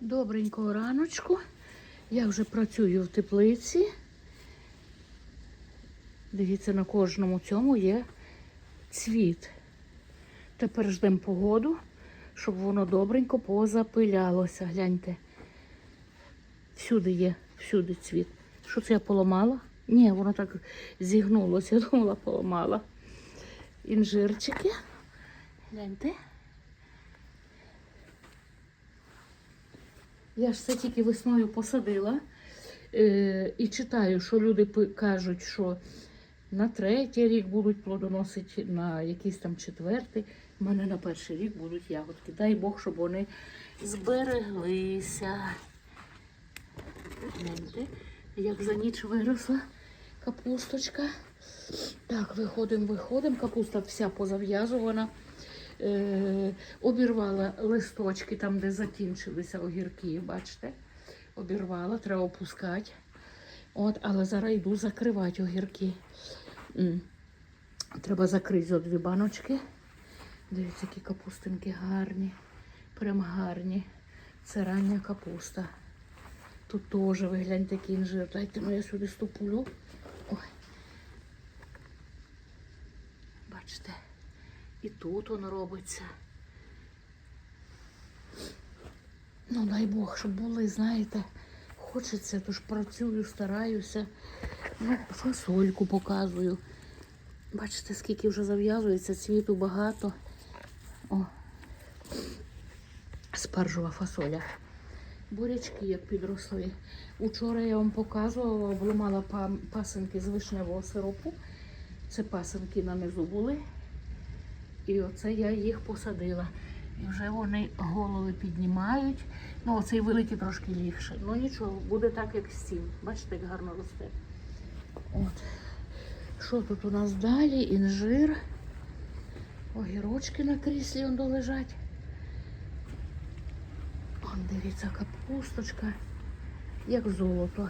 Добренького раночку. Я вже працюю в теплиці. Дивіться, на кожному цьому є цвіт. Тепер ждемо погоду, щоб воно добренько позапилялося. Гляньте. Всюди є, всюди цвіт. Що це я поламала? Ні, воно так зігнулося, я думала, поламала. Інжирчики. Гляньте. Я ж це тільки весною посадила е, і читаю, що люди кажуть, що на третій рік будуть плодоносити, на якийсь там четвертий. У мене на перший рік будуть ягодки. Дай Бог, щоб вони збереглися. Як за ніч виросла капусточка. Так, виходимо, виходимо. Капуста вся позав'язувана. Е, обірвала листочки там, де закінчилися огірки, бачите? Обірвала, треба опускати. От, але зараз йду закривати огірки. Треба закрити зо дві баночки. Дивіться, які капустинки гарні. Прям гарні. Це рання капуста. Тут теж ви гляньте, інжир. Дайте ну я сюди ступлю. Ой. Бачите, і тут воно робиться. Ну, дай Бог, щоб були, знаєте, хочеться, тож працюю, стараюся. Ну, фасольку показую. Бачите, скільки вже зав'язується, цвіту багато. О, спаржова фасоля. Бурячки як підросли. Учора я вам показувала, обламала пасинки з вишневого сиропу. Це пасинки на низу були. І оце я їх посадила. І вже вони голови піднімають. Ну, оцей великий трошки лігше. Ну нічого, буде так, як з. Бачите, як гарно росте. От. Що тут у нас далі? Інжир. Огірочки на кріслі он лежать. Он, дивіться, капусточка, як золото.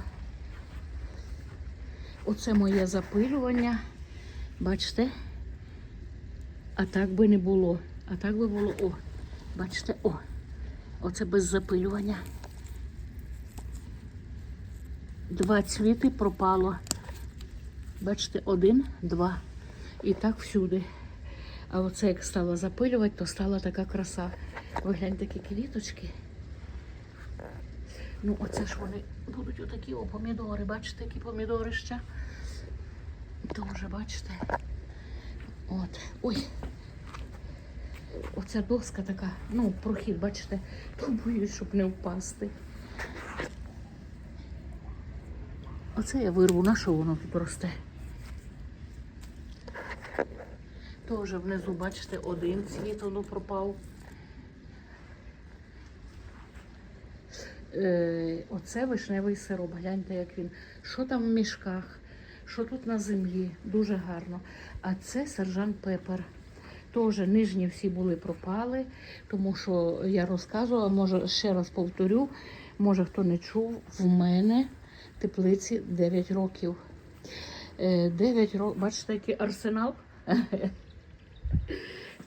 Оце моє запилювання. Бачите? А так би не було. А так би було. О, бачите, о. Оце без запилювання. Два цвіти пропало. Бачите, один, два. І так всюди. А оце як стала запилювати, то стала така краса. Ви гляньте, які квіточки. Ну, оце ж вони будуть отакі о, помідори. Бачите, які помідори ще. Дуже, бачите. От. Ой. Оця доска така, ну, прохід, бачите, то боюсь, щоб не впасти. Оце я вирву, на що воно тут росте. Теж внизу, бачите, один цвіт воно пропав. Е, оце вишневий сироп. Гляньте, як він. Що там в мішках, що тут на землі. Дуже гарно. А це сержант Пепер. Теж нижні всі були пропали, тому що я розказувала, може ще раз повторю, може хто не чув, в мене теплиці 9 років. 9 років, бачите, який арсенал?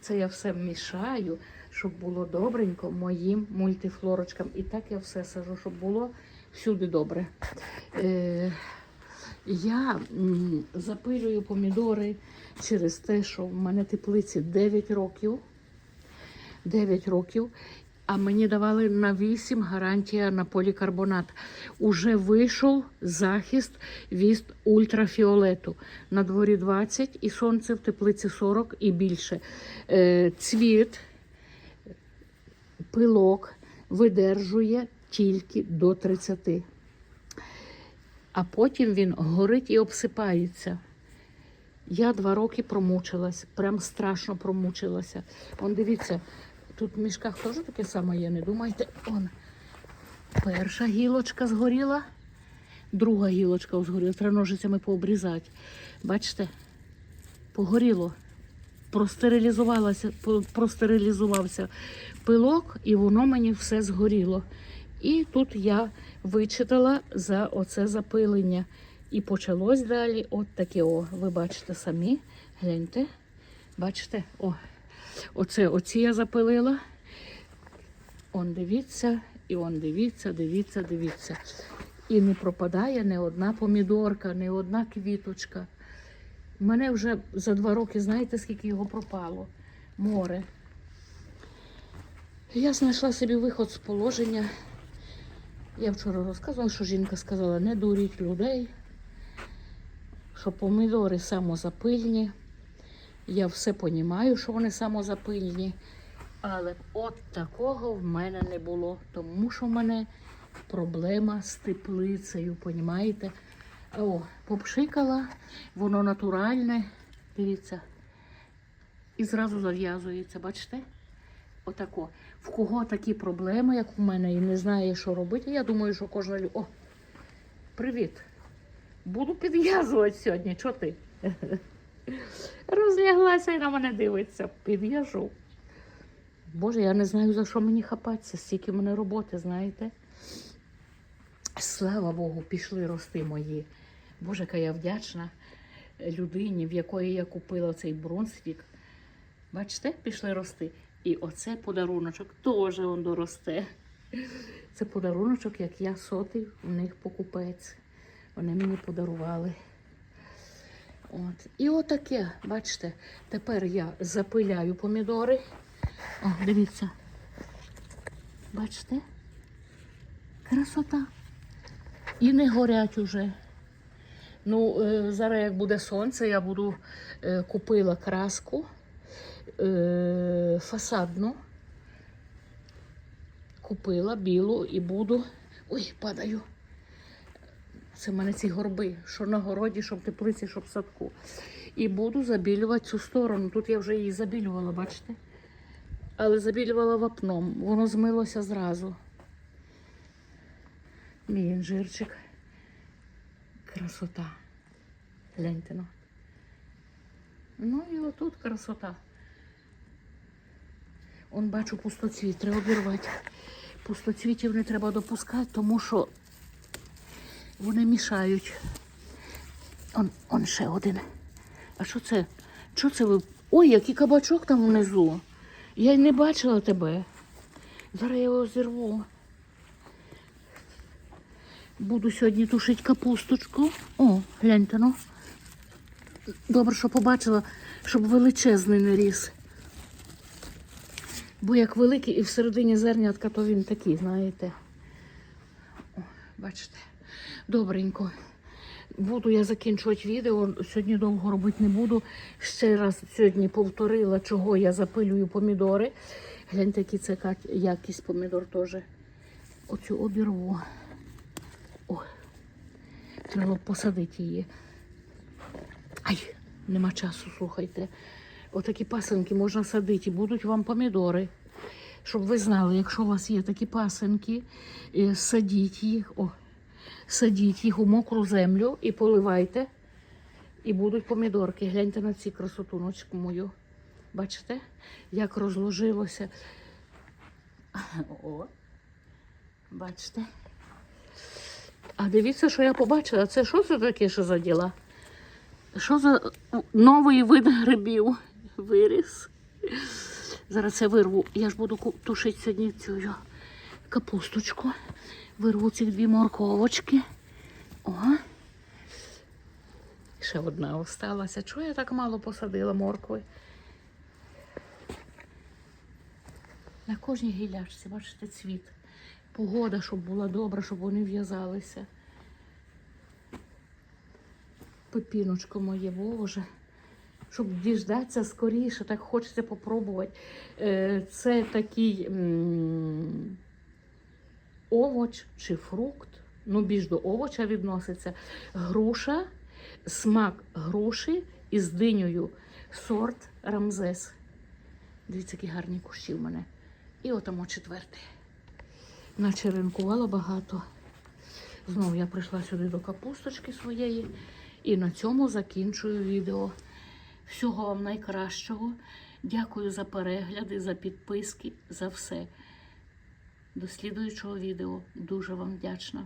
Це я все мішаю, щоб було добренько моїм мультифлорочкам. І так я все сажу, щоб було всюди добре. Я запилюю помідори через те, що в мене теплиці 9 років. 9 років. А мені давали на 8 гарантія на полікарбонат. Уже вийшов захист від ультрафіолету. На дворі 20 і сонце в теплиці 40 і більше. Е, цвіт, пилок видержує тільки до 30 а потім він горить і обсипається. Я два роки промучилась, прям страшно промучилася. Он дивіться, тут в мішках теж таке саме є, не думайте. Он. Перша гілочка згоріла, друга гілочка згоріла. Треба ножицями пообрізати. Бачите, погоріло. Простерилізувалося, простерилізувався пилок, і воно мені все згоріло. І тут я вичитала за оце запилення. І почалось далі от таке, о, ви бачите самі, гляньте, бачите, о, оце, оці я запилила. Он, дивіться, І он дивіться, дивіться, дивіться. І не пропадає ні одна помідорка, ні одна квіточка. У мене вже за два роки, знаєте, скільки його пропало? Море. Я знайшла собі виход з положення. Я вчора розказувала, що жінка сказала, не дуріть людей, що помідори самозапильні. Я все розумію, що вони самозапильні. Але от такого в мене не було, тому що в мене проблема з теплицею, понімаєте? О, попшикала, воно натуральне, дивіться, і зразу зав'язується, бачите? Отако. В кого такі проблеми, як у мене, і не знає, що робити, я думаю, що кожна лю... О, привіт! Буду підв'язувати сьогодні. Чого ти? Розляглася і на мене дивиться. Підв'яжу. Боже, я не знаю, за що мені хапатися, стільки в мене роботи, знаєте. Слава Богу, пішли рости мої. Боже, яка я вдячна людині, в якої я купила цей бронсвік. Бачите, пішли рости. І оце подаруночок теж он доросте. Це подаруночок, як я сотий у них покупець. Вони мені подарували. От. І отаке, бачите, тепер я запиляю помідори. О, дивіться. Бачите? Красота. І не горять уже. Ну, е, зараз, як буде сонце, я буду е, купила краску е, фасадну. Купила білу і буду. Ой, падаю. Це в мене ці горби, що на городі, що в теплиці, що в садку. І буду забілювати цю сторону. Тут я вже її забілювала, бачите? Але забілювала вапном. Воно змилося зразу. Мій інжирчик. Красота. Гляньте ну. Ну і отут красота. Он бачу пустоцвіт, треба обірвати. Пустоцвітів не треба допускати, тому що вони мішають. Он, он ще один. А що це? Що це ви? Ой, який кабачок там внизу. Я й не бачила тебе. Зараз я його зірву. Буду сьогодні тушити капусточку. О, гляньте ну. Добре, що побачила, щоб величезний не ріс. Бо як великий і всередині зернятка, то він такий, знаєте. О, бачите. Добренько. Буду я закінчувати відео. Сьогодні довго робити не буду. Ще раз сьогодні повторила, чого я запилюю помідори. Гляньте, який це якість помідор теж. Оцю обірву. О, треба посадити її. Ай, нема часу, слухайте. Отакі пасенки можна садити, і будуть вам помідори. Щоб ви знали, якщо у вас є такі пасенки, е, садіть їх, о, садіть їх у мокру землю і поливайте. І будуть помідорки. Гляньте на ці красотуночку мою. Бачите, як розложилося. О, бачите. А дивіться, що я побачила. Це що це таке, що за діла? Що за новий вид грибів виріс? Зараз це вирву. Я ж буду тушити сьогодні цю капусточку. Вирву ці дві морковочки. О. Ще одна осталася. Чого я так мало посадила моркви? На кожній гілячці, бачите, цвіт. Погода, щоб була добра, щоб вони в'язалися. Пепіночко моє, боже. Щоб діждатися скоріше, так хочеться попробувати. Е, Це такий овоч чи фрукт, ну більш до овоча відноситься. Груша, смак груші із динею, сорт Рамзес. Дивіться, які гарні кущі в мене. І отамо четвертий. Наче ринкувала багато. Знову я прийшла сюди до капусточки своєї. І на цьому закінчую відео. Всього вам найкращого. Дякую за перегляди, за підписки, за все. До слідуючого відео. Дуже вам вдячна.